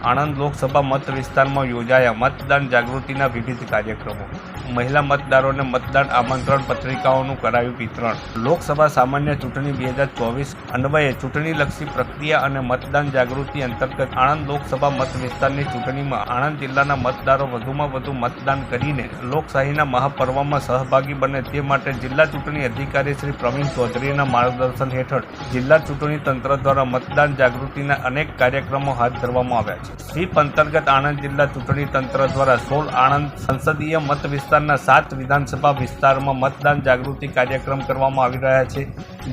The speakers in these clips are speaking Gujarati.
આણંદ લોકસભા મત વિસ્તારમાં યોજાયા મતદાન જાગૃતિના વિવિધ કાર્યક્રમો. મહિલા મતદારોને મતદાન આમંત્રણ પત્રિકાઓનું કરાયું વિતરણ. લોકસભા સામાન્ય ચૂંટણી બે હજાર ચોવીસ અન્વયે ચૂંટણીલક્ષી પ્રક્રિયા અને મતદાન જાગૃતિ અંતર્ગત આણંદ લોકસભા મત વિસ્તારની ચૂંટણીમાં આણંદ જિલ્લાના મતદારો વધુમાં વધુ મતદાન કરીને લોકશાહીના મહાપર્વમાં સહભાગી બને તે માટે જિલ્લા ચૂંટણી અધિકારી શ્રી પ્રવીણ ચૌધરીના માર્ગદર્શન હેઠળ જિલ્લા ચૂંટણી તંત્ર દ્વારા મતદાન જાગૃતિના અનેક કાર્યક્રમો હાથ ધરવામાં આવ્યા છે. સ્વીપ અંતર્ગત આણંદ જિલ્લા ચૂંટણી તંત્ર દ્વારા સોળ આણંદ સંસદીય મત વિસ્તારના સાત વિધાનસભા વિસ્તારમાં મતદાન જાગૃતિ કાર્યક્રમ કરવામાં આવી રહ્યા છે.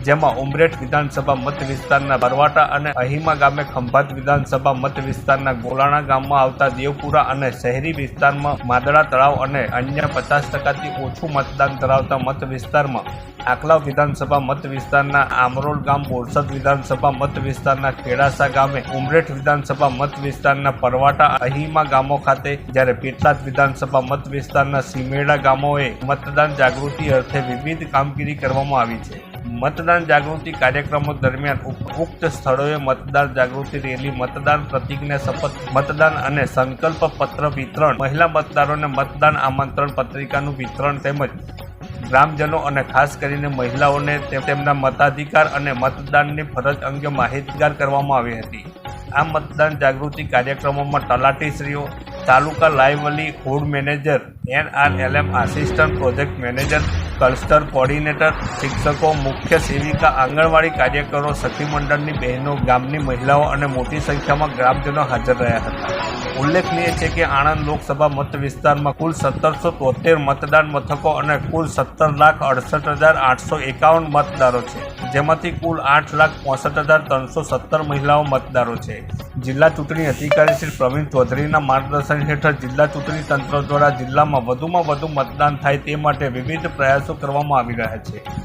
જેમાં ઉમરેઠ વિધાનસભા મત વિસ્તારના બરવાટા અને અહીમા ગામે ખંભાત વિધાનસભા મત વિસ્તારના ગોલાણા ગામમાં આવતા દેવપુરા અને શહેરી વિસ્તારમાં માદડા તળાવ અને અન્ય પચાસ ટકાથી ઓછું મતદાન ધરાવતા મત વિસ્તારમાં આકલાવ વિધાનસભા મત વિસ્તારના આમરોલ ગામ, બોરસદ વિધાનસભા મત વિસ્તારના ખેડાસા ગામે ઉમરેઠ વિધાનસભા મત વિસ્તારના પરવાટા અહીમા ગામો ખાતે જ્યારે પેટલાદ વિધાનસભા મત વિસ્તારના સીમેડા ગામોએ મતદાન જાગૃતિ અર્થે વિવિધ કામગીરી કરવામાં આવી છે. મતદાન જાગૃતિ કાર્યક્રમો દરમિયાન ઉક્ત સ્થળોએ મતદાર જાગૃતિ રેલી, મતદાન પ્રતિજ્ઞા શપથ, મતદાન અને સંકલ્પ પત્ર વિતરણ, મહિલા મતદારોને મતદાન આમંત્રણ પત્રિકાનું વિતરણ તેમજ ગ્રામજનો અને ખાસ કરીને મહિલાઓને તેમના મતાધિકાર અને મતદાનની ફરજ અંગે માહિતગાર કરવામાં આવી હતી. આ મતદાન જાગૃતિ કાર્યક્રમોમાં તલાટીશ્રીઓ taluka livelihood manager, NRLM assistant project manager cluster coordinator શિક્ષકો, મુખ્ય સેવિકા, આંગણવાડી કાર્યકરો સખી બહેનો, ગામની મહિલાઓ અને મોટી સંખ્યામાં ગ્રામજનો હાજર રહ્યા હતા. ઉલ્લેખનીય છે કે આણંદ લોકસભા મત વિસ્તારમાં કુલ સત્તરસો તોતેર મતદાન મથકો અને કુલ સત્તર લાખ અડસઠ હજાર આઠસો એકાવન મતદારો છે, જેમાંથી કુલ આઠ લાખ પોસઠ હજાર ત્રણસો સત્તર મહિલાઓ મતદારો છે. જિલ્લા ચૂંટણી અધિકારી શ્રી પ્રવીણ ચૌધરીના માર્ગદર્શન હેઠળ જિલ્લા ચૂંટણી તંત્ર દ્વારા જિલ્લામાં વધુમાં વધુ મતદાન થાય તે માટે વિવિધ પ્રયાસો કરવામાં આવી રહ્યા છે.